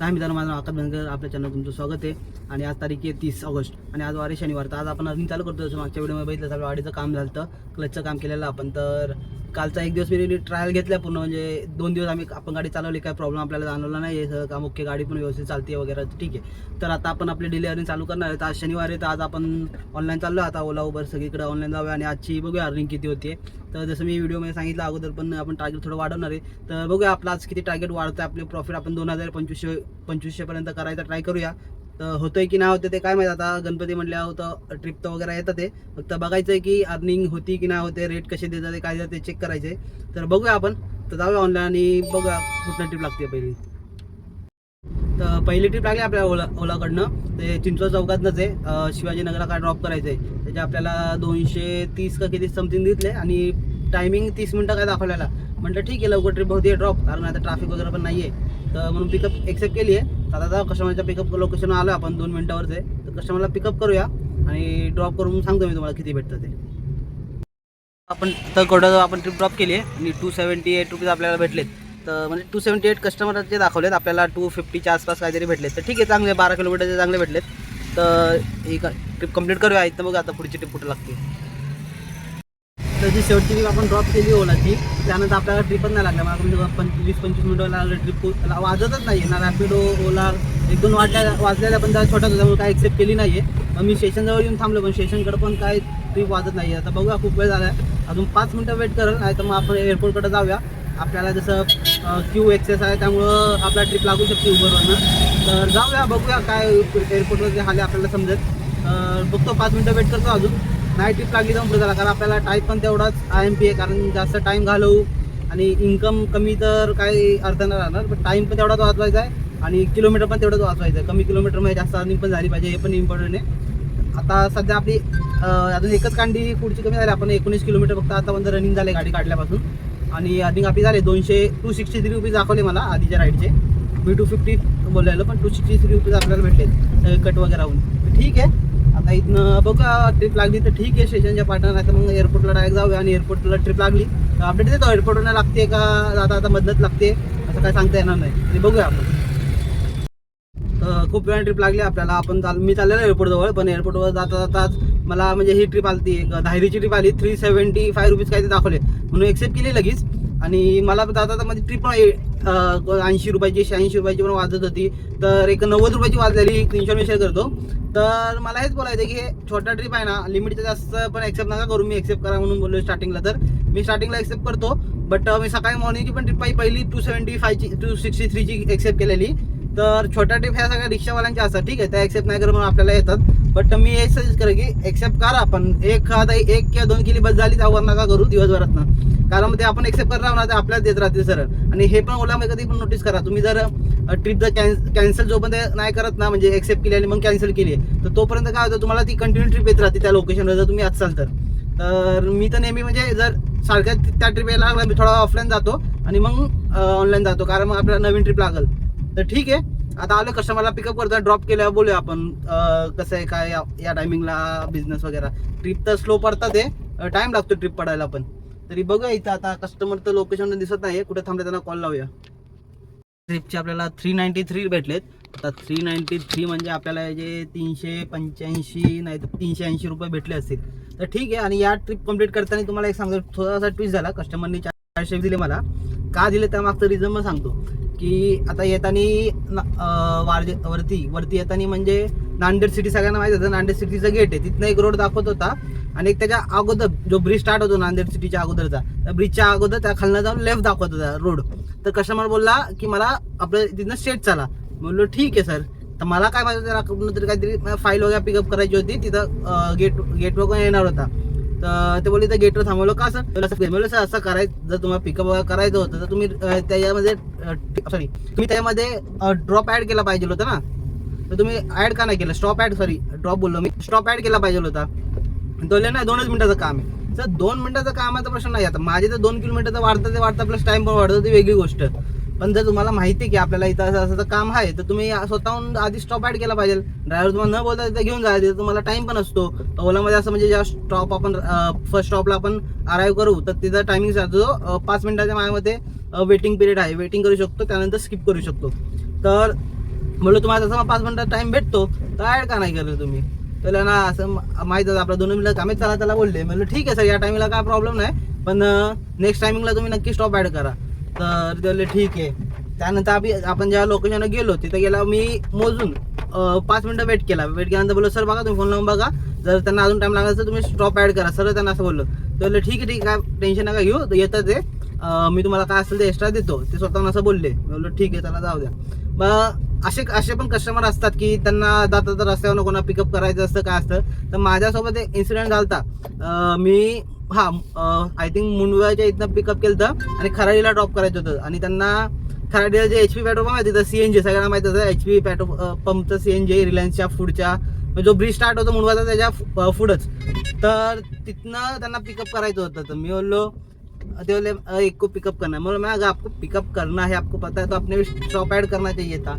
दहा मित्रांनो माझं नाव आकाश बनकर आपल्या चॅनल तुमचं स्वागत आहे. आणि आज तारीख आहे तीस ऑगस्ट आणि आज वारे शनिवार. तर आज आपण अर्निंग चालू करतो जसं मागच्या व्हिडिओमध्ये बघितलं सगळं वाडीचं काम झालं होतं. क्लचचं काम केलेलं आपण. तर कालचा एक दिवस मी ट्रायल घेतला पूर्ण. म्हणजे दोन दिवस आम्ही आपण गाडी चालवली काय प्रॉब्लेम आपल्याला जाणवला नाही. आहे सगळं काम ओके गाडी पण व्यवस्थित चालते वगैरे ठीक आहे. तर आता आपण आपली डिलिव्हरिंग चालू करणार आहे तर आज शनिवार आहे तर आज आपण ऑनलाईन चाललो. आता ओला उबर सगळीकडे ऑनलाईन जाऊया आणि आजची बघूया अर्निंग किती होते तर जसं मी व्हिडिओमध्ये सांगितलं अगोदर पण आपण टार्गेट थोडं वाढवणार आहे. तर बघूया आपला आज किती टार्गेट वाढतं आपले प्रॉफिट आपण दोन हजार पंचवीसशे पंचवीसशेपर्यंत करायचा ट्राय करूया. तर होतंय की नाही होतं ते काय माहीत आता गणपती म्हटल्या होतं ट्रिप तर वगैरे येतं ते. फक्त बघायचं आहे की अर्निंग होती की नाही होते रेट कसे देतात ते काय देतात ते चेक करायचे तर बघूया आपण. तर जाऊया ऑनलाईन आणि बघूया कुठलं ट्रिप लागते पहिली. तर पहिली ट्रिप लागली आपल्या ओला ओलाकडनं. ते चिंचवड चौकातनंच आहे. शिवाजीनगरला काय ड्रॉप करायचं आहे त्याचे आपल्याला दोनशे तीस का किती समथिंग दिसले आणि टायमिंग तीस मिनटं काय दाखवलेला? म्हटलं ठीक आहे लवकर ट्रिप होती ड्रॉप कारण आता ट्रॅफिक वगैरे पण नाही आहे तर म्हणून पिकअप एक्सेप्ट केली आहे. आता आता कस्टमरच्या पिकअप लोकेशन आलो आपण दोन मिनटावरच. आहे तर कस्टमरला पिकअप करूया आणि ड्रॉप करून सांगतो मी तुम्हाला किती भेटतं ते. आपण तर कोडं आपण ट्रिप ड्रॉप केली आहे आणि टू सेवन्टी एट रुपीज आपल्याला भेटलेत. तर म्हणजे टू सेवन्टी एट कस्टमरचे दाखवलेत. आपल्याला टू फिफ्टीच्या आसपास काहीतरी भेटलेत. तर ठीक आहे चांगले बारा किलोमीटरचे चांगले भेटलेत. तर ही ट्रिप कंप्लीट करूया. इथं बघा आता पुढची ट्रिप कुठं लागते. तर जी शेवटची ट्रिप आपण ड्रॉप केली ओलाची त्यानंतर आपल्याला ट्रिपच नाही लागल्या मला पंचवीस पंचवीस मिनिटं लागलं ट्रिप वाजतच नाही ना रॅपिडो ओला एक दोन वाटल्या वाजलेल्या पण त्या छोट्या होत्या त्यामुळे काय एक्सेप्ट केली नाही आहे मग मी स्टेशनजवळ येऊन थांबलो पण स्टेशनकडे पण काय ट्रिप वाजत नाही आहे आता बघूया खूप वेळ झाला आहे अजून पाच मिनटं वेट करेल नाही तर मग आपण एअरपोर्टकडे जाऊया. आपल्याला जसं क्यू एक्सेस आहे त्यामुळं आपला ट्रिप लागू शकते उबरवरनं तर जाऊया बघूया काय एअरपोर्टवर जे हाले आपल्याला समजेल. बघतो पाच मिनटं वेट करतो अजून. नाही ट्रिप लागली जाऊन पुढे झाला कारण आपल्याला टाईप पण तेवढाच आय एम पी आहे. कारण जास्त टाईम घालवू आणि इन्कम कमी तर काही अर्थ नाही राहणार. पण टाईम पण तेवढाच वाचवायचा आहे. आणि किलोमीटर पण तेवढंच वाचवायचं आहे. कमी किलोमीटरमध्ये जास्त अर्निंग पण झाली पाहिजे. हे पण इम्पॉर्टंट आहे. आता सध्या आपली अजून एकच कांडी पुढची कमी झाली. आपण एकोणीस किलोमीटर फक्त आतापर्यंत रनिंग झाले गाडी काढल्यापासून. आणि अर्निंग आपली झाली दोनशे टू सिक्स्टी थ्री रुपीज दाखवले मला आधीच्या राईडचे मी टू फिफ्टी बोललेलं पण टू सिक्स्टी थ्री रुपीज आपल्याला भेटले कट वगैरे होऊन. ठीक आहे. आता इथनं बघा ट्रिप लागली तर ठीक आहे स्टेशनच्या पाठवून नाही तर मग एअरपोर्टला डायरेक्ट जाऊया आणि एअरपोर्टला ट्रिप लागली. तर अपडेट देतो एअरपोर्टला लागते का? आता आता मदत लागते असं काय सांगता येणार नाही. आणि बघूया आपण. तर खूप वेळा ट्रिप लागली आपल्याला. आपण चाल मी चाललेलो एअरपोर्टजवळ पण एअरपोर्टवर जाता जाताच मला म्हणजे ही ट्रिप आली एक धायरीची ट्रिप आली. थ्री सेवन्टी फाय रुपीज काय ते दाखवले. म्हणून एक्सेप्ट केली लगेच. आणि मला जाता जाता माझी ट्रिप पण ऐंशी रुपयाची शहाऐंशी रुपयाची पण वाजत होती. तर एक नव्वद रुपयाची वाजलेली स्क्रीनशॉट मी शेअर करतो. तर मला हेच बोलायचं की हे छोटा ट्रिप आहे ना लिमिटचं जास्त पण एक्सेप्ट नका करू. मी एक्सेप्ट करा म्हणून बोललो स्टार्टिंगला तर. मी स्टार्टिंगला एक्सेप्ट करतो बट मी सकाळी मॉर्निंगची पण ट्रिप पहिली. टू सेवन्टी फायची टू सिक्स्टी थ्रीची एक्सेप्ट केलेली. तर छोट्या ट्रिप ह्या सगळ्या रिक्षावाल्यांच्या असतात. ठीक आहे त्या एक्सेप्ट नाही करून आपल्याला येतात. बट मी हे सजेस्ट करेन की एक्सेप्ट करा आपण एक आता एक किंवा दोन किली बस झाली त्यावर नका करू दिवसभरातनं. कारण मग ते आपण एक्सेप्ट करणार ना ते आपल्याला देत राहतील सरळ. आणि हे पण ओला कधी पण नोटीस करा. तुम्ही जर ट्रिप जर कॅन्सल जोपर्यंत नाही करत ना म्हणजे एक्सेप्ट केली आणि मग कॅन्सल केली तर तोपर्यंत काय होतं तुम्हाला ती कंटिन्यू ट्रिप येत राहते त्या लोकेशनवर जर तुम्ही असाल तर तर मी तर नेहमी म्हणजे जर सारख्या त्या ट्रिप यायला लागला मी थोडा ऑफलाईन जातो आणि मग ऑनलाईन जातो. कारण मग आपल्याला नवीन ट्रिप लागल. तर ठीक आहे. आता आलो कस्टमरला पिकअप करतो ड्रॉप केल्यावर बोलूया आपण कसं आहे काय या- या टायमिंगला बिझनेस वगैरे. ट्रिप तर स्लो पडतात आहे टाइम लागतो ट्रिप पडायला पण. तरी बघूया इथं. आता कस्टमर तर लोकेशन दिसत नाही कुठे थांबले त्यांना कॉल लावूया. ट्रिपचे आपल्याला थ्री नाईन्टी थ्री भेटलेत. आता थ्री नाईन्टी थ्री म्हणजे आपल्याला जे तीनशे पंच्याऐंशी नाही तर तीनशे ऐंशी रुपये भेटले असतील. तर ठीक आहे. आणि या ट्रिप कंप्लीट करताना तुम्हाला एक सांगतो. थोडासा ट्विस्ट झाला. कस्टमरनी चारशे दिले मला. का दिले त्यामागचं रिझन मग सांगतो. की आता येताना वारजे वरती वरती येताना म्हणजे नांदेड सिटी सगळ्यांना माहिती होतं. नांदेड सिटीचं गेट आहे. तिथनं एक रोड दाखवत होता. आणि एक त्याच्या अगोदर जो ब्रिज स्टार्ट होतो नांदेड सिटीच्या अगोदरचा त्या ब्रिजच्या अगोदर त्या खालनं जाऊन लेफ्ट दाखवत होता रोड तर कस्टमर बोलला की मला आपलं तिथनं स्टेट चाला. म्हणलो ठीक आहे सर तर मला काय माहिती त्याला कुठून तरी काहीतरी फाईल वगैरे पिकअप करायची होती. तिथं गेट गेटवर कोण येणार होता. तर ते बोलले त्या गेटवर थांबवलं का सर तर असं सर असं करायचं जर तुम्हाला पिकअप वगैरे करायचं होतं तर तुम्ही त्याच्यामध्ये सॉरी तुम्ही त्याच्यामध्ये ड्रॉप ॲड केला पाहिजे होता ना? तर तुम्ही ॲड का नाही केलं? स्टॉप ॲड सॉरी ड्रॉप बोललो मी. स्टॉप ॲड केला पाहिजे होता. दोन नाही दोनच मिनिटाचं काम आहे. सर दोन मिनिटाचं कामाचा प्रश्न नाही. आता माझे तर दोन किलोमीटरचं वाढतं ते वाढतं प्लस टाइम पण वाढतो ती वेगळी गोष्ट. पण जर तुम्हाला माहिती आहे की आपल्याला इथं असं असं काम आहे तर तुम्ही स्वतःहून आधी स्टॉप ॲड केला पाहिजे. ड्रायव्हर तुम्हाला न बोलता तिथे घेऊन जायचं तुम्हाला टाइम पण असतो. ओलामध्ये असं म्हणजे ज्या स्टॉप आपण फर्स्ट स्टॉपला आपण अराईव्ह करू तर तिथं टायमिंग जो पाच मिनिटाच्या मायामध्ये वेटिंग पिरियड आहे. वेटिंग करू शकतो त्यानंतर स्किप करू शकतो. तर म्हणलं तुम्हाला जसं पाच मिनिटात टाइम भेटतो तर ॲड का नाही करत तुम्ही? त्याला ना असं म- माहीत आपलं दोन मिनिटं कामेच चला त्याला बोलले. म्हणलं ठीक आहे सर या टायमिंगला काय प्रॉब्लेम नाही पण नेक्स्ट टायमिंगला तुम्ही नक्की स्टॉप ॲड करा. तर त्याला ठीक आहे. त्यानंतर आम्ही आपण ज्या लोकेशनला गेलो तिथे गेला मी मोजून पाच मिनटं वेट केला. वेट केल्यानंतर बोललो सर बघा तुम्ही फोन लावून बघा. जर त्यांना अजून टाइम लागला तर तुम्ही स्टॉप ॲड करा. सर त्यांना असं बोललो. तर ठीक आहे ठीक आहे काय टेन्शन नका घेऊ. तर येतं ते. मी तुम्हाला काय असेल ते एक्स्ट्रा देतो. ते स्वतःहून असं बोलले. म्हणलं बोललो ठीक आहे त्याला जाऊ द्या. मग असे असे पण कस्टमर असतात की त्यांना जाता तर रस्त्यावर कोणा पिकअप करायचं असतं काय असतं. तर माझ्यासोबत एक इन्सिडेंट झाला मी हा आय थिंक मुंडव्याच्या इथनं पिकअप केलं होतं आणि खराडीला ड्रॉप करायचं होतं. आणि त्यांना खराडीला जे एच पी पेट्रोल पंप आहे तिथं सी एन जी सगळ्यांना माहिती होतं एच पी पेट्रोल पंपचं सी एन जी रिलायन्सच्या फूडच्या म्हणजे जो ब्रिज स्टार्ट होतो मुंडवाचा त्याच्या फूडच पुढंच तर तिथनं त्यांना पिकअप करायचं होतं. तर मी बोललो ते बोले एक को पिकअप करना है. बोला मैं अगर आपको पिकअप करना है आपको पता है तो अपने स्टॉप ऐड करना चाहिए था.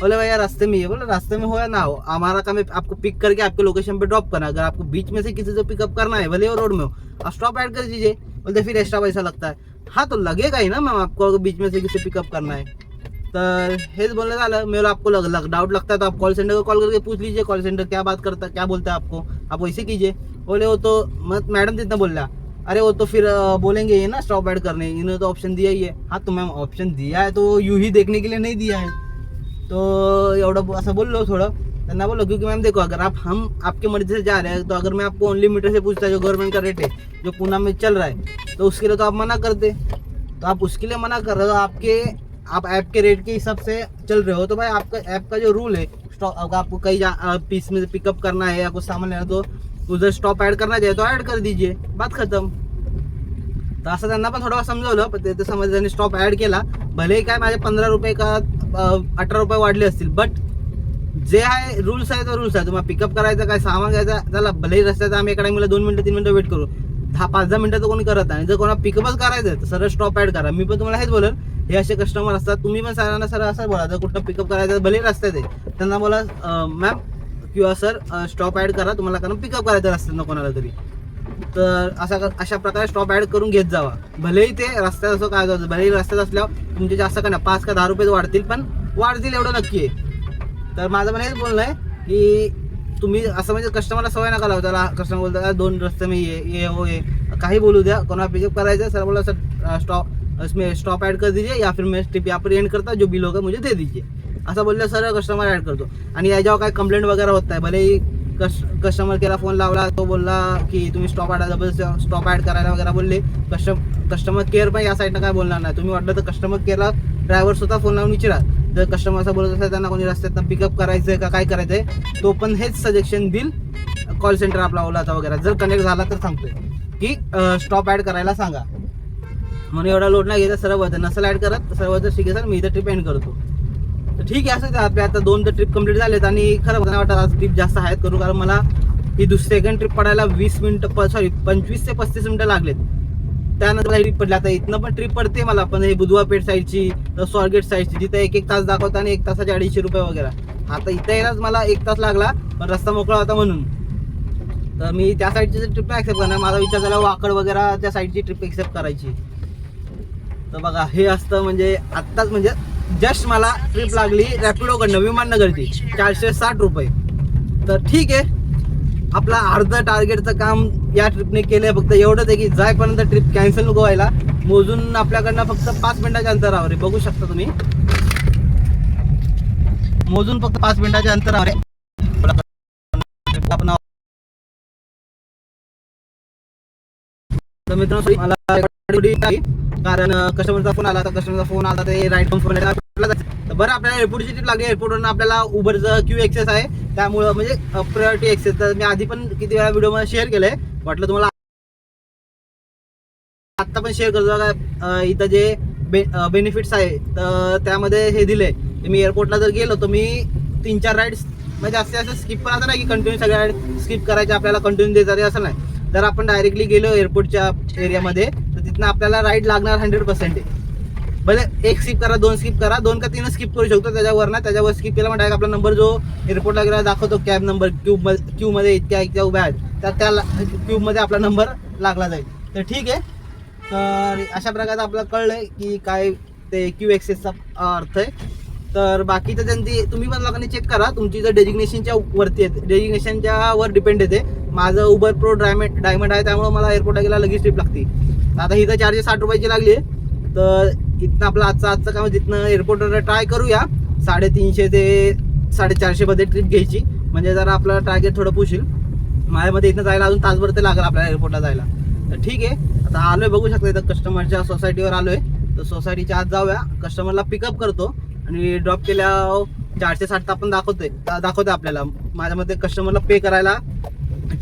बोले भैया रास्ते में ही है बोले रास्ते में हो या ना हो हमारा काम है आपको पिक करके आपके लोकेशन पे ड्रॉप करना। अगर आपको बीच में से किसी से पिकअप करना है भले वो रोड में हो आप स्टॉप ऐड कर दीजिए बोलते फिर एक्स्ट्रा पैसा लगता है। हाँ तो लगेगा ही ना मैम आपको अगर बीच में से किसी पिकअप करना है। तर हेच बोलणं झालं मेरे आपको लग, लग, डाउट लगता है तो आप कॉल सेंटर को कॉल करके पूछ लीजिए कॉल सेंटर क्या बात करता क्या बोलता है आपको आप वैसे कीजिए। बोले वो तो मत मैडम जितना बोल रहा अरे वो तो फिर बोलेंगे ये ना स्टॉप ऐड करने इन्होंने तो ऑप्शन दिया ही है। हाँ तो मैम ऑप्शन दिया है तो यू ही देखने के लिए नहीं दिया है। तो एवढं असं बोललो थोडं. त्यांना बोलो क्योंकि मैम, देखो, अगर आप हम आपके मर्ज़ी से जा रहे हैं तो अगर मैं आपको ओनली मीटर से पूछता जो गवर्नमेंट का रेट है, जो पूना में चल रहा है तो उसके लिए तो आप मना करते तो आप उसके लिए मना कर रहे हो आपके, आप ऐप के रेट के हिसाब से चल रहे हो तो भाई आपका ऐप का जो रूल है अगर आपको जा पीस में पिकअप करना है या कुछ सामान लेना तो उधर स्टॉप ऐड करना चाहिए तो ऐड कर दीजिए, बात खत्म। तर असं त्यांना पण थोडं समजवलं पण ते समज त्यांनी स्टॉप ॲड केला. भलेही काय माझे पंधरा रुपये का अठरा रुपये वाढले असतील बट जे आहे रूल्स आहे तो रूल्स आहे. तुम्हाला पिकअप करायचं काय सामान घ्यायचं त्याला भलेही रस्त्याचा आम्ही एका टाइमला दोन मिनटं तीन मिनटं वेट करू. दहा पाच दहा मिनटं तर कोणी करत नाही. जर कोणाला पिकअपच करायचं आहे तर सरळ स्टॉप ॲड करा. मी पण तुम्हाला हेच बोलेल हे असे कस्टमर असतात. तुम्ही पण सरांना सरळ असं बोला. जर कुठं पिकअप करायचं भले भलेही रस्त्यात आहे त्यांना बोला मॅम किंवा सर स्टॉप ॲड करा. तुम्हाला कारण पिकअप करायचं रस्त्यात कोणाला तरी. तर असा अशा प्रकारे स्टॉप ॲड करून घेत जावा. भलेही ते रस्त्यात असं काय जाऊ भलेही रस्त्यात असल्यावर तुमचे जास्त काय नाही पाच का दहा रुपये वाढतील पण वाढतील एवढं नक्की आहे. तर माझं पण हेच बोलणं आहे की तुम्ही असं म्हणजे कस्टमरला सवय नका लावू त्याला कस्टमर बोलता दोन रस्ते मी ये ये हो ये. काही बोलू द्या कोणाला पिकअप करायचं सर बोला सर स्टॉप इसमें स्टॉप ऐड कर दीजिए या फिर मैं स्टिप यहाँ पर एंड करता जो बिल होगा मुझे दे दीजिए. असं बोललं सर कस्टमर ॲड करतो. आणि याच्यावर काय कंप्लेंट वगैरे होत आहे भलेही कस कस्टमर केअरला फोन लावला तो बोलला की तुम्ही stop add double stop add करायला वगैरे बोलले. कस्टम कस्टमर केअर पण या साईडनं काय बोलणार नाही. तुम्ही वाटलं तर कस्टमर केअरला ड्रायव्हर स्वतः फोन लावून विचारा. जर कस्टमर असं बोलत असेल त्यांना कोणी रस्त्यातनं पिकअप करायचं आहे का काय करायचं आहे तो पण हेच सजेशन देईल. कॉल सेंटर आपला ओलाचा वगैरे. जर कनेक्ट झाला तर सांगतोय. की स्टॉप ॲड करायला सांगा. म्हणून एवढा लोड नाही घेता सर्व नसेल ॲड करत सर्व तर ठीक आहे सर मी इथं ट्रिप एंड करतो. तर ठीक आहे असं आपल्या आता दोन तर ट्रिप कंप्लीट झालेत आणि खरं मला वाटतं आज ट्रिप जास्त आहेत करू कारण मला ही दुसरी सेकंड ट्रिप पडायला वीस मिनिटं सॉरी पंचवीस ते पस्तीस मिनिटं लागलेत. त्यानंतर मला ट्रिप पडली. आता इथनं पण ट्रिप पडते मला पण हे बुधवापेठ साईडची तर स्वारगेट साईडची जिथं एक एक तास दाखवता आणि एक तासाचे अडीचशे रुपये वगैरे. आता इथं यायलाच मला एक तास लागला पण रस्ता मोकळा होता म्हणून. तर मी त्या साईडची ट्रिप ॲक्सेप्ट करणार माझा विचार झाला वाकड वगैरे त्या साईडची ट्रिप एक्सेप्ट करायची. तर बघा हे असतं म्हणजे आत्ताच म्हणजे जस्ट मला ट्रिप लागली रॅपिडोकडनं विमाननगरची. चारशे साठ रुपये. तर ठीक आहे. आपला अर्ध टार्गेटचं काम या ट्रिपने केलंय. फक्त एवढंच आहे की जायपर्यंत ट्रिप कॅन्सल नको व्हायला. मोजून आपल्याकडनं फक्त पाच मिनिटाच्या अंतरावर आहे. बघू शकता तुम्ही. मोजून फक्त पाच मिनिटाच्या अंतरावर आहे. मित्रांनो मला. कारण कस्टमरचा फोन आला तर कस्टमरचा फोन आला ते राईट फोन तर बरं आपल्याला एअरपोर्टची ट्रिप लागली. एअरपोर्टवरून आपल्याला उबरचं क्यू एक्सेस आहे. त्यामुळं म्हणजे प्रायोरिटी एक्सेस तर मी आधी पण किती वेळा व्हिडिओमध्ये शेअर केलंय. वाटलं तुम्हाला आत्ता पण शेअर करतो. का इथं जे बे बेनिफिट्स आहे तर त्यामध्ये हे दिले मी एअरपोर्टला जर गेलो तर मी तीन चार राईड्स म्हणजे जास्तीत जास्त स्किप पण असं नाही की कंटिन्यू सगळ्या राईड स्किप करायचे आपल्याला कंटिन्यू देतात असं नाही. जर आपण डायरेक्टली गेलो एअरपोर्टच्या एरियामध्ये तिथनं आपल्याला राईड लागणार हंड्रेड पर्सेंट आहे. भले एक स्किप करा दोन स्किप करा दोन का तीन स्किप करू शकतो त्याच्यावर ना. त्याच्यावर स्किप केला म्हणजे आपला नंबर जो एअरपोर्टला गेला दाखवतो कॅब नंबर क्यूब क्यू मध्ये इतक्या इतक्या उभ्या आहेत. तर त्या क्यूबमध्ये आपला नंबर लागला जाईल. तर ठीक आहे. तर अशा प्रकारे आपल्याला कळलंय की काय ते क्यू एक्सेसचा अर्थ आहे. तर बाकीचं त्यांची तुम्ही पण लोकांनी चेक करा. तुमची जर डेजिग्नेशनच्या वरती येते डेजिग्नेशनच्या वर डिपेंड येते. माझं उबर प्रो डायमंड डायमंड आहे त्यामुळे मला एअरपोर्टला गेला लगेच ट्रिप लागते. आता इथं चारशे साठ रुपयाची लागली तर इथनं आपलं आजचं आजचं काम तिथनं एअरपोर्टवर ट्राय करूया साडेतीनशे ते साडेचारशेमध्ये ट्रिप घ्यायची. म्हणजे जरा आपलं टार्गेट थोडं पुशील माझ्यामध्ये इथनं जायला अजून तासभर ते लागेल आपल्याला एअरपोर्टला जायला. तर ठीक आहे. आता आलोय बघू शकता इथं कस्टमरच्या सोसायटीवर आलोय. तर सोसायटीच्या आत जाऊया. कस्टमरला पिकअप करतो. आणि ड्रॉप केल्या चारशे साठ तर आपण दाखवतोय. दाखवतोय आपल्याला. माझ्यामध्ये कस्टमरला पे करायला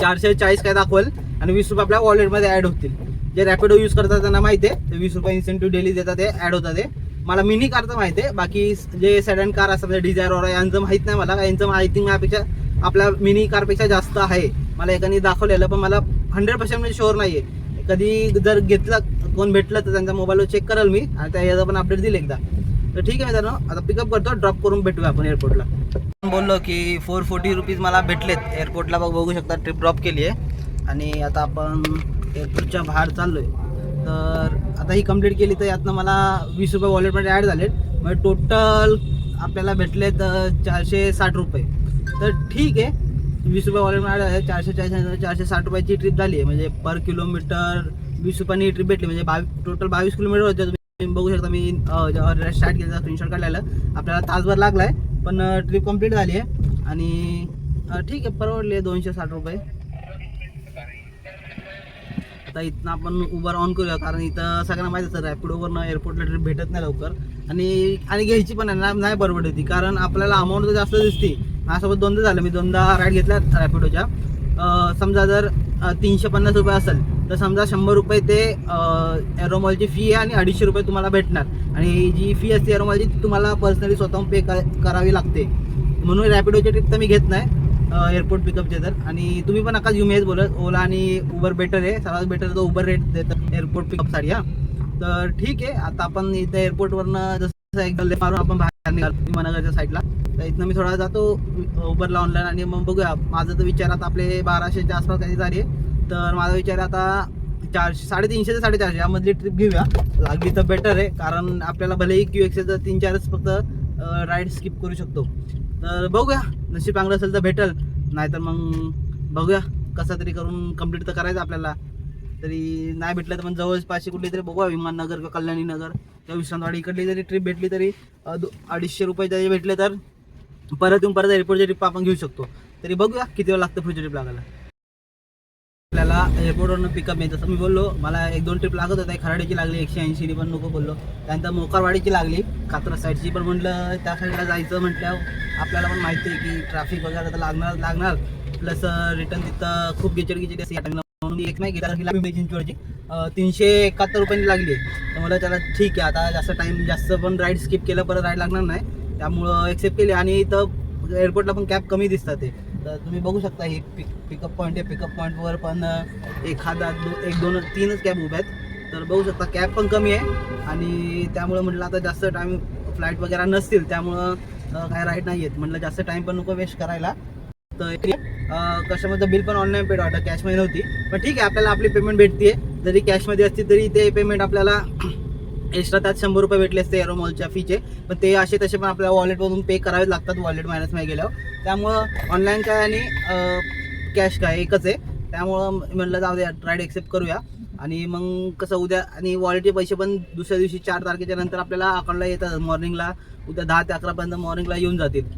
चारशे चाळीस काय दाखवेल. आणि वीस रुपये आपल्या वॉलेटमध्ये ॲड होतील. जे रॅपिडो यूज करतात त्यांना माहिती आहे. ते वीस रुपये इन्सेंटिव्ह डेली देतात ते ॲड होतात ते. मला मिनी कारचं माहिती आहे. बाकी जे सेडन कार असतात डिझायर वगैरे यांचं माहीत नाही मला. यांचं माहिती माझ्यापेक्षा आपल्या मिनी कारपेक्षा जास्त आहे. मला एकाने दाखवलेलं पण मला हंड्रेड पर्सेंट म्हणजे शुअर नाही आहे कधी जर घेतलं कोण भेटलं तर त्यांचा मोबाईलवर चेक करेल मी. आणि त्या याचं पण अपडेट दिले एकदा. तर ठीक आहे मित्रांनो आता पिकअप करतो. ड्रॉप करून भेटूया आपण एअरपोर्टला बोललो की फोर फोर्टी रुपीज मला भेटलेत. एअरपोर्टला बघ बघू शकता ट्रिप ड्रॉप केली आहे आणि आता आपण एअरपोर्टच्या बाहेर चाललोय. तर आता ही कंप्लीट केली तर यातनं मला वीस रुपये वॉलेटमध्ये ॲड झालेत. म्हणजे टोटल आपल्याला भेटले तर चारशे साठ रुपये. तर ठीक आहे. वीस रुपये वॉलेटमध्ये ॲड झाले चारशे चाळीस चारशे साठ रुपयाची ट्रिप झाली आहे. म्हणजे पर किलोमीटर वीस रुपयांनी ट्रिप भेटली. म्हणजे बावीस टोटल बावीस किलोमीटर होते. तुम्ही बघू शकता मी स्टार्ट केलं स्क्रीनशॉट काढलेलं. आपल्याला तासभर लागला आहे पण ट्रिप कंप्लीट झाली आहे. आणि ठीक आहे. परवडली आहे दोनशे साठ रुपये. आता इथनं आपण उबर ऑन करूया कारण इथं सगळ्यांना माहिती असतं रॅपिडोवरनं एअरपोर्टला ट्रिप भेटत नाही लवकर. आणि आणि घ्यायची पण आहे ना नाही परवडत ती कारण आपल्याला अमाऊंट तर जास्त दिसते माझ्यासोबत दोनदा झालं मी दोनदा राईड घेतला रॅपिडोच्या समजा जर तीनशे पन्नास रुपये असेल तर समजा शंभर रुपये ते एरोमॉलची फी आहे आणि अडीचशे रुपये तुम्हाला भेटणार. आणि जी फी असते एरोमॉलची ती तुम्हाला पर्सनली स्वतःहून पे करावी लागते. म्हणून रॅपिडोची ट्रिप तर मी घेत नाही. एअरपोर्ट पिकअपचे तर आणि तुम्ही पण नका युमेज बोलत ओला आणि उबर बेटर आहे. सर्वात बेटर तर उबर रेट देतात एअरपोर्ट पिकअपसाठी हा. तर ठीक आहे आता आपण इथं एअरपोर्टवरनं जसं एकदा मारून आपण बाहेर निघालो विमानगरच्या साईडला तर इथनं मी थोडा जातो उबरला ऑनलाईन आणि मग बघूया. माझं तर विचार आता आपले बाराशेच्या आसपास काही झाली आहे. तर माझा विचार आता चारशे साडेतीनशे ते साडेचारशे यामधली ट्रिप घेऊया. लागली तर बेटर आहे कारण आपल्याला भलेही क्यू एक्सेल तीन चारच फक्त राईड स्किप करू शकतो. तर बघूया. नशीब चांगलं असेल तर भेटल. नाहीतर मग बघूया कसा तरी करून कंप्लीट तर करायचं आपल्याला. तरी नाही भेटलं तर मग जवळपासची कुठली तरी बघूया. विमाननगर किंवा कल्याणी नगर किंवा विश्रांतवाडी इकडली जरी ट्रिप भेटली तरी अडीचशे रुपये जरी भेटले तर परत येऊन परत एअरपोर्टची ट्रिप आपण घेऊ शकतो. तरी बघूया किती वेळ लागतं पुढची ट्रिप लागायला आपल्याला एअरपोर्टवरून पिकअप मिळतं. जसं मी बोललो मला एक दोन ट्रिप लागत होता. खराडीची लागली एकशे ऐंशीनी पण नको बोललो. त्यानंतर मोकारवाडीची लागली. कात्रा साईडची पण म्हटलं त्या साईडला जायचं म्हटल्यावर आपल्याला पण माहिती आहे की ट्रॅफिक वगैरे तर लागणार लागणार. प्लस रिटर्न तिथं खूप गिचड गिचड असते म्हणून एक नाही गेला चिंचवडची तीनशे एकाहत्तर रुपयांनी लागली तर मला त्याला ठीक आहे. आता जास्त टाईम जास्त पण राईड स्किप केलं परत राईड लागणार नाही. त्यामुळं एक्सेप्ट केली आणि इथं एअरपोर्टला पण कॅब कमी दिसतात ते. तर तुम्ही बघू शकता हे पिक पिकअप पॉईंट आहे पिकअप पॉईंटवर पण एखादा दो एक दोन तीनच कॅब उभ्या आहेत. तर बघू शकता कॅब पण कमी आहे. आणि त्यामुळं म्हटलं आता जास्त टाईम फ्लाईट वगैरे नसतील त्यामुळं काही काय नाही आहेत म्हटलं जास्त टाईम पण नको वेस्ट करायला. तर कस्टमरचं बिल पण ऑनलाईन पेड ऑर्डर कॅशमध्ये नव्हती. पण ठीक आहे आपल्याला आपली पेमेंट भेटते जरी कॅशमध्ये असती तरी ते पेमेंट आपल्याला एक्स्ट्रा त्यात शंभर रुपये भेटले असते एरोमॉलच्या फीचे पण ते असे तसे पण आपल्या वॉलेटमधून पे करावेच लागतात वॉलेट मायनस नाही गेल्यावर. त्यामुळं ऑनलाईन काय आणि कॅश काय एकच आहे. त्यामुळं म्हटलं जाऊ द्या राईड एक्सेप्ट करूया. आणि मग कसं उद्या आणि वॉलेटचे पैसे पण दुसऱ्या दिवशी चार तारखेच्या नंतर आपल्याला अकाउंटला येतात. मॉर्निंगला उद्या दहा ते अकरापर्यंत मॉर्निंगला येऊन जातील.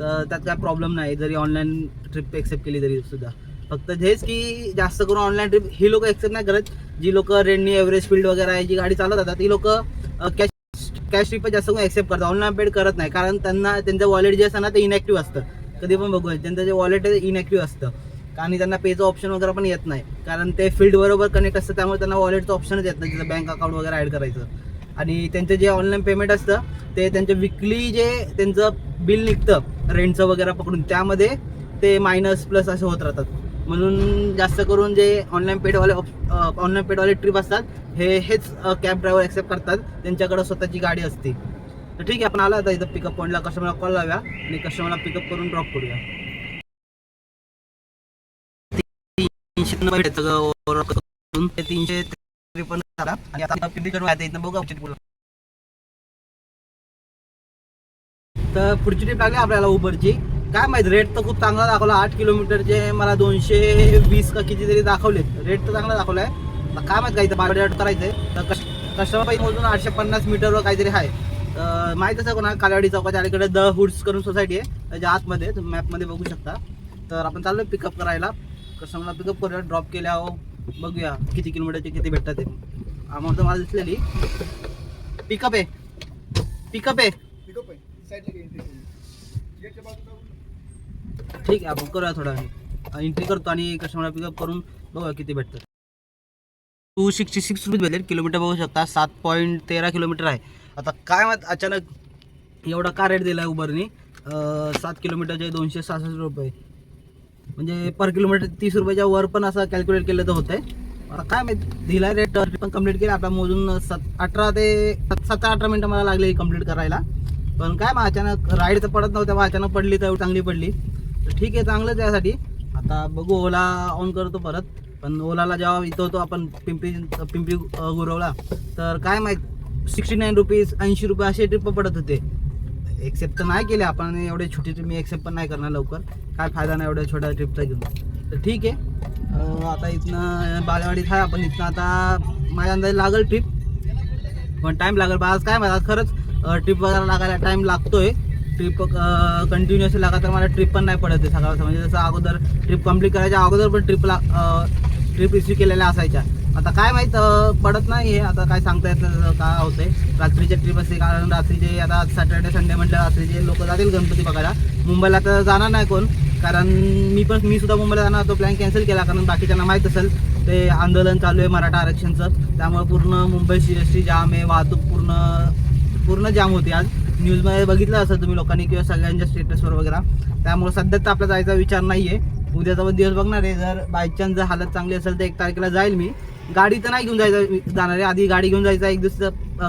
तर त्यात काय प्रॉब्लेम नाही. जरी ऑनलाईन ट्रिप एक्सेप्ट केली तरी सुद्धा. फक्त हेच की जास्त करून ऑनलाईन ट्रिप ही लोक एक्सेप्ट नाही करत. जी लोक रेडनी एव्हरेज फील्ड वगैरे आहे जी गाडी चालवतात ती लोक कॅश कॅश ट्रिप जास्त करून एक्सेप्ट करतात. ऑनलाईन पेड करत नाही. कारण त्यांना त्यांचं वॉलेट जे असतं ना ते इनॅक्टिव्ह असतं. कधी पण बघू त्यांचं जे वॉलेट आहे इनॅक्टिव्ह असतं. आणि त्यांना पेचं ऑप्शन वगैरे पण येत नाही. कारण ते फील्ड बरोबर कनेक्ट असतं त्यामुळे त्यांना वॉलेटचं ऑप्शनच येत नाही. जसं बँक अकाउंट वगैरे ॲड करायचं. आणि त्यांचं जे ऑनलाईन पेमेंट असतं ते त्यांचं विकली जे त्यांचं बिल निघतं रेंटचं वगैरे पकडून त्यामध्ये ते मायनस प्लस असे होत राहतात. म्हणून जास्त करून जे ऑनलाईन पेडवाले ऑनलाईन पेडवाले ट्रिप असतात हे हेच कॅब ड्रायव्हर ॲक्सेप्ट करतात. त्यांच्याकडे स्वतःची गाडी असते. तर ठीक आहे आपण आला आता इथं पिकअप पॉईंटला कस्टमरला कॉल लावूया आणि कस्टमरला पिकअप करून ड्रॉप करूया. तीनशे भेटतं ते तीनशे त्रेपन्न झाला. आणि आता इथं बघू तर पुढची ट्रिप लागली आपल्याला उबरची काय माहीत रेट तर खूप चांगला दाखवला. आठ किलोमीटरचे मला दोनशे वीस का किती तरी दाखवले. रेट तर चांगला दाखवला आहे काय माहीत काही करायचं करायचंय. तर कस्टमर पाहिजे मोजून आठशे पन्नास मीटरवर काहीतरी आहे तर असं कोणा कालवाडी चौकाच्या अलीकडे द हुड्स करून सोसायटी आहे. त्याच्या आतमध्ये तुम्ही मॅपमध्ये बघू शकता. तर आपण चाललो पिकअप करायला. कस्टमरला पिकअप करूया ड्रॉप केल्या हो, बघूया किती किलोमीटरचे किती भेटतात ते. अमाऊंट तर मला दिसलेली. पिकअप आहे. पिकअप आहे. ठीक आहे आपण करूया थोडा एंट्री करतो आणि कस्टमरला पिकअप करून बघूया किती भेटतं टू सिक्स्टी सिक्स रुपीज भेटेल. किलोमीटर बघू शकता. सात पॉईंट तेरा किलोमीटर आहे. आता काय माहीत अचानक एवढा का रेट दिला आहे उबरने सात किलोमीटरचे दोनशे सहासष्ट रुपये. म्हणजे पर किलोमीटर तीस रुपयाच्या वर पण असं कॅल्क्युलेट केलं तर होतं आता काय माहीत दिला रेट पण कंप्लीट केला. आपला मोजून सात अठरा ते सतरा अठरा मिनटं मला लागले कंप्लीट करायला. पण काय मग अचानक राईड तर पडत नव्हत्या. मग अचानक पडली तर चांगली पडली. तर ठीक आहे चांगलंच त्यासाठी यासाठी. आता बघू ओला ऑन करतो परत. पण ओलाला जेव्हा इथं होतो आपण पिंपरी पिंपरी गुरवला तर काय माहीत सिक्स्टी नाईन रुपीज ऐंशी रुपये असे ट्रिप पडत होते. एक्सेप्ट तर नाही केले आपण एवढे छोटी ट्रिप मी एक्सेप्ट पण नाही करणार लवकर. काय फायदा नाही एवढ्या छोट्या ट्रिपचा घेऊन. तर ठीक आहे. आता इथनं बालेवाडीत आहे आपण इथनं आता माझ्या अंदाज लागल ट्रिप पण टाईम लागेल बा आज काय माहिती खरंच ट्रिप वगैरे लागायला टाईम लागतोय. ट्रिप कंटिन्युअसली लागा तर मला ट्रिप पण नाही पडत आहे सकाळचं म्हणजे जसं अगोदर ट्रिप कंप्लीट करायच्या अगोदर पण ट्रिपला ट्रिप इश्यू केलेल्या असायच्या. आता काय माहीत पडत नाही हे. आता काय सांगता येत नाही काय होते रात्रीचे ट्रिप असते कारण रात्रीचे आता सॅटर्डे संडे म्हटलं रात्रीचे लोक जातील गणपती बघायला. मुंबईला तर जाणार नाही कोण. कारण मी पण मी सुद्धा मुंबईला जाणार तो प्लॅन कॅन्सल केला. कारण बाकीच्यांना माहीत असेल ते आंदोलन चालू आहे मराठा आरक्षणचं. त्यामुळे पूर्ण मुंबई सी एस टी जाम आहे. वाहतूक पूर्ण पूर्ण जाम होती आज. न्यूजमध्ये बघितलं असेल तुम्ही लोकांनी किंवा सगळ्यांच्या स्टेटसवर वगैरे. त्यामुळे सध्या तर आपला जायचा विचार नाही आहे उद्याचा पण दिवस बघणार आहे. जर बायचान्स जर हालत चांगली असेल तर एक तारखेला जाईल मी. गाडी तर नाही घेऊन जायचं जाणार आहे. आधी गाडी घेऊन जायचा एक दिवस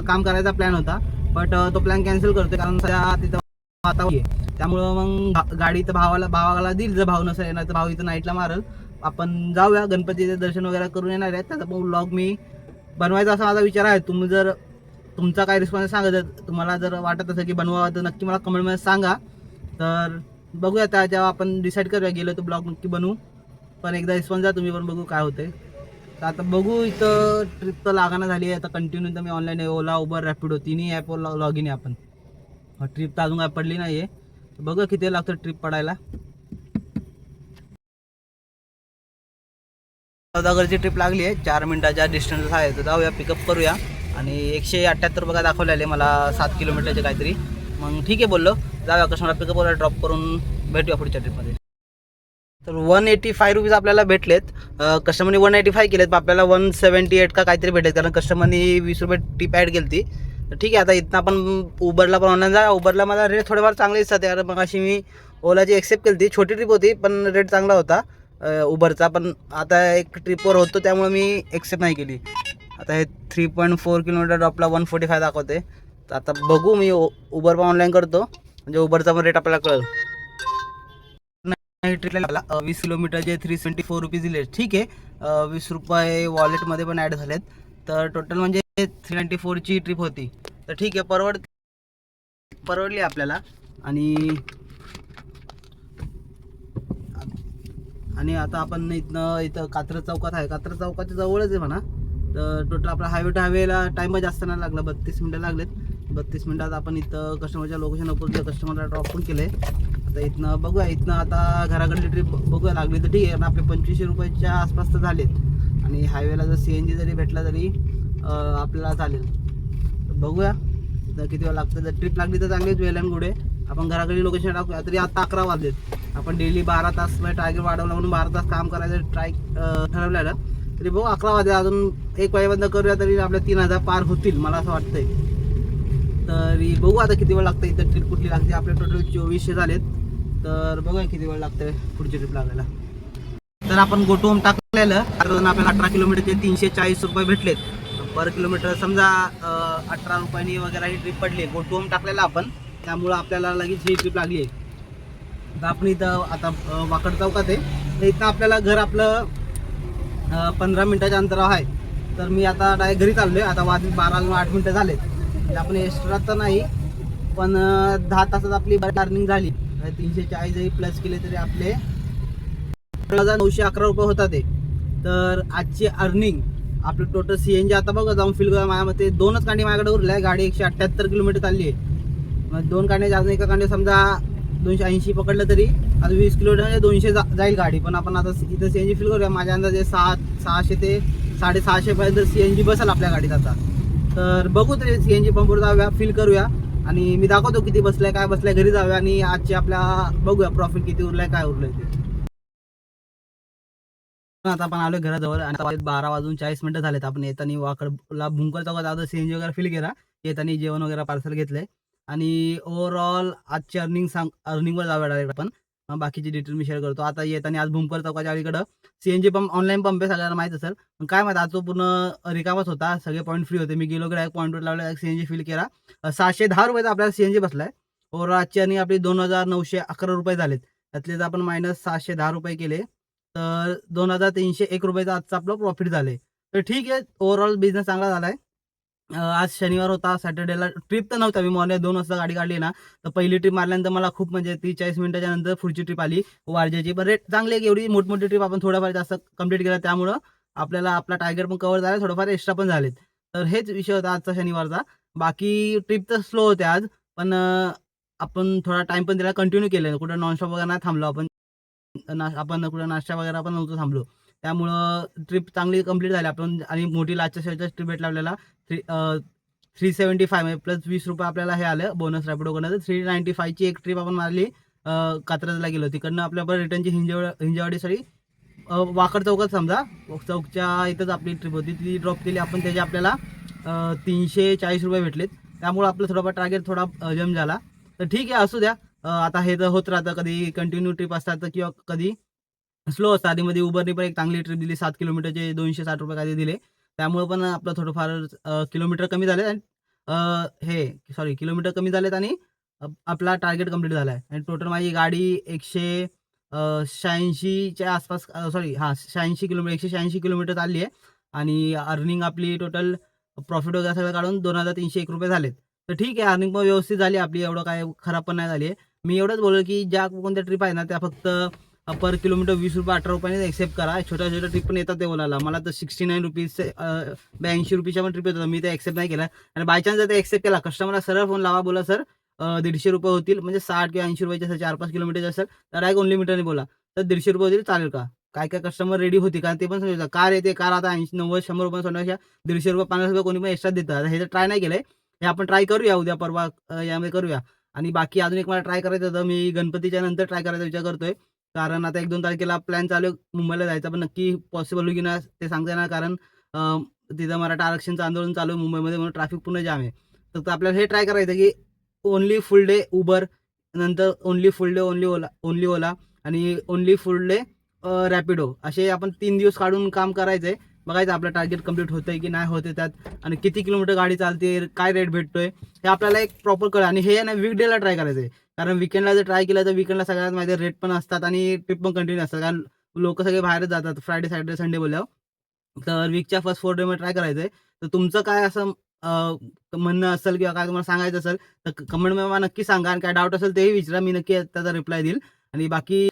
काम करायचा प्लॅन होता. बट तो प्लॅन कॅन्सल करतोय कारण सध्या तिथं वातावरण आहे. त्यामुळं मग भा- गाडी तर भावाला भावाला देईल. जर भाव नसेल येणार तर भाऊ इथं नाईटला मारल. आपण जाऊया. गणपतीचे दर्शन वगैरे करून येणार आहे. त्याचा पण ब्लॉग मी बनवायचा असा माझा विचार आहे. तुम्ही जर तुमचा काय रिस्पॉन्स सांगा जर तुम्हाला जर वाटत असेल की बनवा तर नक्की मला कमेंटमध्ये सांगा. तर बघूया त्या जेव्हा आपण डिसाईड करूया गेलो तर ब्लॉग नक्की बनवू. पण एकदा रिस्पॉन्स द्या तुम्ही पण बघू काय होते तर आता बघू इथं ट्रिप तर लागाना झाली आहे. आता कंटिन्यू तर मी ऑनलाईन ओला उबर रॅपिडो तिन्ही ॲपवर लॉग इन आहे आपण. हो, ट्रिप तर अजून काय पडली नाही आहे बघू किती लागतं ट्रिप पडायला. सौदागरची ट्रिप लागली आहे. चार मिनिटाच्या डिस्टन्स आहे. तर जाऊया पिकअप करूया. आणि एकशे अठ्ठ्याहत्तर बघा दाखवलेले मला सात किलोमीटरचे काहीतरी. मग ठीक आहे बोललो. जाऊया कस्टमरला पिकअप करूया ड्रॉप करून भेटूया पुढच्या ट्रिपमध्ये तर वन एटी फाय रुपीज आपल्याला भेटलेत. कस्टमरने वन एटी फाय केलेत आपल्याला वन सेवन्टी एट का काहीतरी भेटलेत कारण कस्टमरनी वीस रुपये टीप ॲड केली ती तर ठीक आहे आता इथनं आपण उबरला पण ऑनलाईन जा उबरला मला रेट थोडेफार चांगले दिसतात यार. मग अशी मी ओलाची एक्सेप्ट केली ती छोटी ट्रिप होती पण रेट चांगला होता उबरचा पण आता एक ट्रिपवर होतो त्यामुळे मी एक्सेप्ट नाही केली. आता हे थ्री पॉईंट फोर किलोमीटर ड्रॉपला वन फोर्टी फाय दाखवते. तर आता बघू मी उबर पण ऑनलाईन करतो. म्हणजे उबरचा पण रेट आपल्याला कळेल. नाही ट्रिपला लागला. वीस किलोमीटरचे थ्री सेवन्टी फोर रुपीज दिले ठीक आहे. वीस रुपये वॉलेटमध्ये पण ॲड झालेत. तर टोटल म्हणजे थ्री नाईन्टी फोरची ट्रिप होती. तर ठीक आहे परवड परवडली आपल्याला. आणि आणि आता आपण इथनं इथं कात्रज चौकात आहे. कात्र चौकाच्या जवळच आहे म्हणा. तर टोटल आपला हायवे टू हायवेला टाईम जास्त नाही लागला. बत्तीस मिनटं लागलेत. बत्तीस मिनटात आपण इथं कस्टमरच्या लोकेशन पोहोचलो. कस्टमरला ड्रॉप पण केलं आहे आता इथनं बघूया. इथनं आता घराकडली ट्रिप बघूया. लागली तर ठीक आहे. आपले पंचवीसशे रुपयाच्या आसपास तर झालेत. आणि हायवेला जर सी एन जी जरी भेटला तरी आपल्याला चालेल. बघूया. तर किती वेळ लागतं जर ट्रिप लागली तर चांगलीच वेल अँड आपण घराकडे लोकेशन टाकूया. तरी आता अकरा वाजलेत. आपण डेली बारा तास म्हणजे टार्गेट वाढवलं म्हणून बारा तास काम करायचं ट्राय ठरवलेलं. तरी बघू अकरा वाजे अजून एक बंद करूया तरी आपल्या तीन हजार पार होतील मला असं वाटतंय. तरी बघू आता किती वेळ लागतं इथं ट्रिप कुठली लागते आपले टोटल चोवीसशे झालेत. तर बघूया किती वेळ लागतंय पुढची ट्रिप लागायला. तर आपण गोटोम टाकलेलं. कारण आपल्याला अठरा किलोमीटरचे तीनशे चाळीस रुपये भेटलेत. पर किलोमीटर समजा अठरा रुपयांनी वगैरे ही ट्रिप पडली गोटोम टाकलेला आपण. त्यामुळं आपल्याला लगेच ही ट्रिप लागली आहे. तर आपण इथं आता वाकड चौकात आहे. तर इथं आपल्याला घर आपलं पंधरा मिनटाच्या अंतरावर आहे. तर मी आता डायरेक्ट घरी चाललोय आता वाजून बारा आठ मिनटं झालेत. म्हणजे आपण एक्स्ट्रा तर नाही पण दहा तासात आपली अर्निंग झाली. तीनशे चाळीस जरी प्लस केले तरी आपले हजार नऊशे अकरा रुपये होतात ते. तर आजची अर्निंग आपलं टोटल सी एन जी आता बघा जाऊन फिल करा. माझ्या मते दोनच कांडी माझ्याकडे उरल्या आहे गाडी एकशे अठ्ठ्याहत्तर किलोमीटर चालली आहे. मग दोन कांडे अजून एका कांडे समजा दोनशे ऐंशी पकडलं तरी आता वीस किलोमीटर म्हणजे दोनशे जा जाईल गाडी. पण आपण आता इथं सी एन जी फिल करूया. माझ्या अंदाजे सात सहाशे ते साडेसहाशेपर्यंत सी एन जी बसेल आपल्या गाडीत आता. तर बघू तरी सी एन जी पंपवर जाऊया फिल करूया. आणि मी दाखवतो किती बसलाय काय बसलाय घरी जाऊया आणि आजची आपल्या बघूया प्रॉफिट किती उरलाय काय उरलंय ते. आता आपण आलोय घराजवळ आणि बारा वाजून चाळीस मिनिटं झालेत. आपण येताना वाकडला भुंकर चौकात अगोदर सीएनजी वगैरे फिल केला. येताना जेवण वगैरे पार्सल घेतलंय. आणि ओव्हरऑल आजची अर्निंग सांग अर्निंगवर जाऊया डायरेक्ट आपण. बाकीची डिटेल मी शेअर करतो. आता येताना आज भूमकर चौकाच्या अलीकडं सीएनजी पंप ऑनलाईन पंप आहे सगळ्यांना माहीत असेल. पण काय माहिती आज तो पूर्ण रिकामच होता. सगळे पॉईंट फ्री होते. मी गेलो एक पॉईंटवर लावले सीएनजी फिल केला. सहाशे दहा रुपयाचा आपल्याला सीएनजी बसलाय. ओव्हरऑल आजची आणि आपली दोन हजार नऊशे अकरा रुपये झालेत. त्यातले जर आपण मायनस सहाशे दहा रुपये केले तर दोन हजार तीनशे एक रुपयाचं आजचं आपलं प्रॉफिट झाले तर ठीक आहे ओव्हरऑल बिझनेस चांगला झालाय. आज शनिवार होता सॅटर्डेला ट्रिप तर नव्हता. मी मॉर्निंग दोन वाजता गाडी काढली ना तर पहिली ट्रिप मारल्यानंतर मला खूप म्हणजे तीस चाळीस मिनिटाच्या नंतर पुढची ट्रिप आली वारजेची. पण रेट चांगली आहे की एवढी मोठमोठी ट्रिप आपण थोडंफार जास्त कंप्लीट केला त्यामुळं आपल्याला आपला टार्गेट पण कव्हर झाला थोडंफार एक्स्ट्रा पण झालेत. तर हेच विषय होता आजचा शनिवारचा. बाकी ट्रिप तर स्लो होते आज पण आपण थोडा टाइम पण त्याला कंटिन्यू केलं कुठं नॉनस्टॉप वगैरे नाही थांबलो आपण. आपण कुठं नाश्ता वगैरे पण नव्हतो थांबलो. त्यामुळं ट्रिप चांगली कंप्लीट झाली. आपण आणि मोठी लाचच्या शेवटच्या ट्रिप भेटला आपल्याला. थ्री थ्री सेवन्टी फाय म्हणजे प्लस वीस रुपये आपल्याला हे आलं. बोनस रॅपिडोकडनं तर थ्री नाईन्टी फायची एक ट्रिप आपण मारली कात्रजला गेलो. तिकडनं आपल्या रिटर्नची हिंजव हिंजवाडीसाठी अं, वाकड चौकात समजा. चौकच्या इथंच आपली ट्रिप होती. ती ड्रॉप केली आपण. त्याचे आपल्याला तीनशे चाळीस रुपये भेटलेत. त्यामुळं आपलं थोडाफार टार्गेट थोडा जम झाला. तर ठीक आहे. असू द्या. आता हे तर होत राहतं. कधी कंटिन्यू ट्रिप असतात तर किंवा कधी स्लो असतं आधीमध्ये उबरने पण एक चांगली ट्रिप दिली. सात किलोमीटरचे दोनशे साठ रुपये कधी दिले. त्यामुळे पण आपलं थोडंफार किलोमीटर कमी झाले आणि हे सॉरी किलोमीटर कमी झालेत आणि आपला टार्गेट कंप्लीट झाला आहे. आणि टोटल माझी गाडी एकशे शहाऐंशीच्या आसपास सॉरी हां शहाऐंशी किलोमीटर एकशे शहाऐंशी किलोमीटर चालली आहे. आणि अर्निंग आपली टोटल प्रॉफिट वगैरे सगळं काढून दोन हजार तीनशे एक रुपये झालेत. तर ठीक आहे अर्निंग पण व्यवस्थित झाली. आपली एवढं काय खराब पण नाही झाली आहे. मी एवढंच बोललो की ज्या कोणत्या ट्रिप आहे ना त्या फक्त पर किलोमीटर वीस रुपये अठरा रुपयाने एक्सेप्ट करा. छोट्या छोट्या ट्रिप पण येतात ते ओलाला मला तर सिक्स्टी नाईन रुपीज ब्याऐंशी रुपीच्या पण ट्रिप येतात. मी ते एक्सेप्ट नाही केला. आणि बाय चान्स जर ते एक्सेप्ट केला कस्टमरला सरळ फोन लावा बोला सर दीडशे रुपये होतील. म्हणजे साठ किंवा ऐंशी रुपयाचे चार पाच किलोमीटर असेल तर डायरेक्ट ओनली मीटरने बोला. तर दीडशे रुपये होतील चालेल का? काय काय कस्टमर रेडी होती कारण ते पण समजायचं कार येते कार आता ऐंशी नव्वद शंभर रुपये सोडण्यापेक्षा दीडशे रुपये पन्नास रुपये कोणी पण एक्स्ट्रा देतात हे तर ट्राय नाही केलंय. हे आपण ट्राय करूया उद्या परवा यामध्ये करूया. आणि बाकी अजून एक मला ट्राय करायचं होतं. मी गणपतीच्या नंतर ट्राय करायचा विचार करतोय. कारण आता एक दोन तारखेला प्लॅन चालू आहे मुंबईला जायचा पण नक्की पॉसिबल होईल की ना ते सांगता येणार कारण तिथं मराठा आरक्षणचं आंदोलन चालू आहे मुंबईमध्ये म्हणून ट्रॅफिक पूर्ण जाम आहे. तर आपल्याला हे ट्राय करायचं की ओनली फुल डे उबर नंतर only full day only Ola only Ola आणि ओनली फुल डे रॅपिडो असे आपण तीन दिवस काढून काम करायचंय. बघायचं आपलं टार्गेट कंप्लीट होतंय की नाही होते त्यात आणि किती किलोमीटर गाडी चालते काय रेट भेटतोय हे आपल्याला एक प्रॉपर कळ आणि हे ना वीक डेला ट्राय करायचं आहे कारण विकेंडला जर ट्राय केलं तर विकेंडला सगळ्यात माहिती रेट पण असतात आणि ट्रिप पण कंटिन्यू असतात. कारण लोक सगळे बाहेरच जातात फ्रायडे सॅटर्डे संडे बोलल्यावर. तर वीकच्या फर्स्ट फोर डेमध्ये ट्राय करायचं आहे तर तुमचं काय असं म्हणणं असेल किंवा काय तुम्हाला सांगायचं असेल तर कमेंटमध्ये मला नक्की सांगा. आणि काय डाऊट असेल तेही विचारा. मी नक्की त्याचा रिप्लाय देईल. आणि बाकी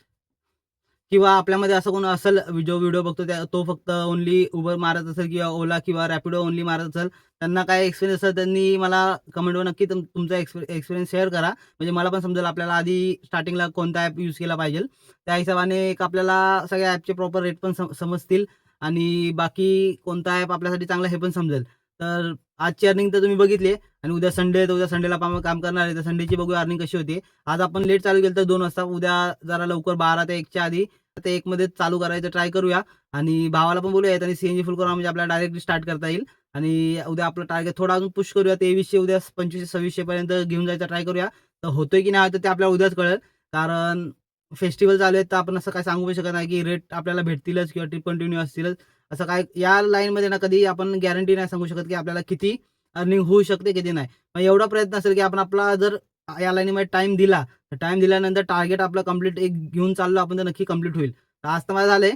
किंवा आपल्यामध्ये असं कोण असेल जो व्हिडिओ बघतो त्या तो फक्त ओनली उबर मारत असेल किंवा ओला किंवा रॅपिडो ओनली मारत असेल त्यांना काय एक्सपिरियन्स असेल त्यांनी मला कमेंटवर नक्की तुम- तुमचा एक्सपिरियन्स शेअर करा. म्हणजे मला पण समजेल आपल्याला आधी स्टार्टिंगला कोणता ॲप यूज केला पाहिजे. त्या हिशोबाने एक आपल्याला सगळ्या ॲपचे प्रॉपर रेट पण सम- समजतील आणि बाकी कोणता ॲप आपल्यासाठी चांगला हे पण समजेल. तर आजची अर्निंग तर तुम्ही बघितली आणि उद्या संडे तर उद्या संडेला आपण काम करणार आहे. तर संडेची बघूया अर्निंग कशी होती. आज आपण लेट चालू केलं तर दोन वाजता. उद्या जरा लवकर बारा ते एकच्या आधी. ते एक मध्ये चालू करायचं ट्राय करूया. आणि भावाला पण बोलूया आणि सीएनजी फुल करून म्हणजे आपल्याला डायरेक्टली स्टार्ट करता येईल. आणि उद्या आपलं टार्गेट थोडा अजून पुश करूया. तेवीसशे उद्या पंचवीसशे सव्वीसशे पर्यंत घेऊन जायचा ट्राय करूया. तर होतोय की नाही तर ते आपल्याला उद्याच कळेल. कारण फेस्टिवल चालू आहेत तर आपण असं काय सांगू शकत नाही की रेट आपल्याला भेटतीलच किंवा ट्रिप कंटिन्यू असतीलच. असं काय या लाईनमध्ये ना कधी आपण गॅरंटी नाही सांगू शकत की आपल्याला किती अर्निंग होऊ शकते किती नाही. मग एवढा प्रयत्न असेल की आपण आपला जर या लाईनीमध्ये टाइम दिला तर टाइम दिल्यानंतर टार्गेट आपलं कंप्लीट एक घेऊन चाललो आपण तर नक्की कंप्लीट होईल. तर आज तर माझं झालंय.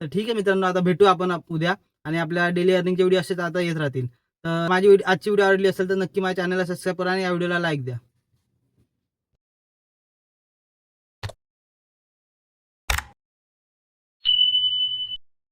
तर ठीक आहे मित्रांनो आता भेटू आपण उद्या आणि आपल्या डेली अर्निंगचे व्हिडिओ असेच आता येत राहतील. तर माझी आजची व्हिडिओ आवडली असेल तर नक्की माझ्या चॅनलला सबस्क्राईब करा आणि या व्हिडिओला लाईक द्या.